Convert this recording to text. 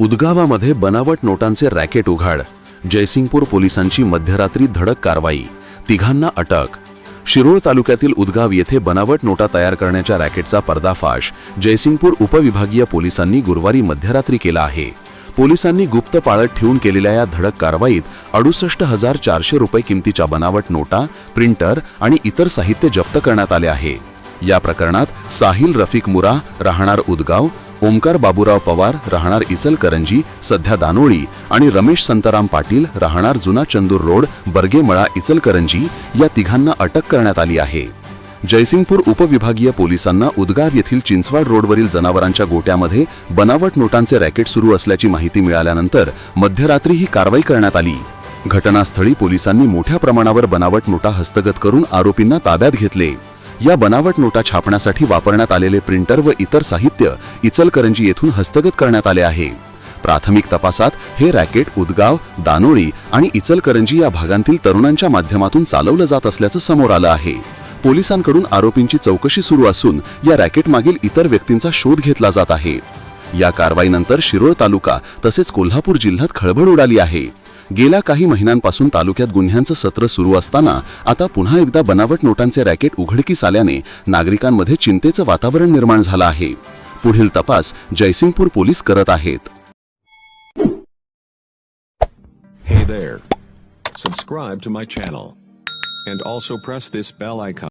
उदगावामध्ये बनावट नोटांचे रॅकेट उघाड जयसिंगपूर पोलिसांची मध्यरात्री धडक कारवाई तिघांना अटक. शिरोळ तालुक्यातील उदगाव येथे बनावट नोटा तयार करण्याच्या रॅकेटचा पर्दाफाश जयसिंगपूर उपविभागीय पोलिसांनी गुरुवारी मध्यरात्री केला आहे. पोलिसांनी गुप्त पाळत ठेवून केलेल्या या धडक कारवाईत अडुसष्ट हजार चारशे रुपये किमतीच्या बनावट नोटा प्रिंटर आणि इतर साहित्य जप्त करण्यात आले आहे. या प्रकरणात साहिल रफिक मुरा राहणार उदगाव ओमकार बाबूराव पवार राहणार इचलकरंजी सध्या दानोळी आणि रमेश संतराम पाटील राहणार जुना चंदूर रोड बर्गेमळा इचलकरंजी या तिघांना अटक करण्यात आली आहे. जयसिंगपूर उपविभागीय पोलिसांना उद्गार येथील चिंचवाड रोडवरील जनावरांच्या गोट्यामध्ये बनावट नोटांचे रॅकेट सुरू असल्याची माहिती मिळाल्यानंतर मध्यरात्री ही कारवाई करण्यात आली. घटनास्थळी पोलिसांनी मोठ्या प्रमाणावर बनावट नोटा हस्तगत करून आरोपींना ताब्यात घेतले. या बनावट नोटा छापण्यासाठी वापरण्यात आलेले प्रिंटर व इतर साहित्य इचलकरंजी येथून हस्तगत करण्यात आले आहे. प्राथमिक तपासात हे रॅकेट उदगाव दानोळी आणि इचलकरंजी या भागांतील तरुणांच्या माध्यमातून चालवलं जात असल्याचं समोर आलं आहे. पोलिसांकडून आरोपींची चौकशी सुरू असून या रॅकेट मागील इतर व्यक्तींचा शोध घेतला जात आहे. या कारवाईनंतर शिरोळ तालुका तसेच कोल्हापूर जिल्ह्यात खळबळ उडाली आहे. गेल्या काही महिन्यांपासून तालुक्यात गुन्ह्यांचं सत्र सुरू असताना आता पुन्हा एकदा बनावट नोटांचे रॅकेट उघडकीस आल्याने नागरिकांमध्ये चिंतेचं वातावरण निर्माण झालं आहे पुढील तपास जयसिंगपूर पोलीस करत आहेत Hey there. Subscribe to my channel. And also press this bell icon.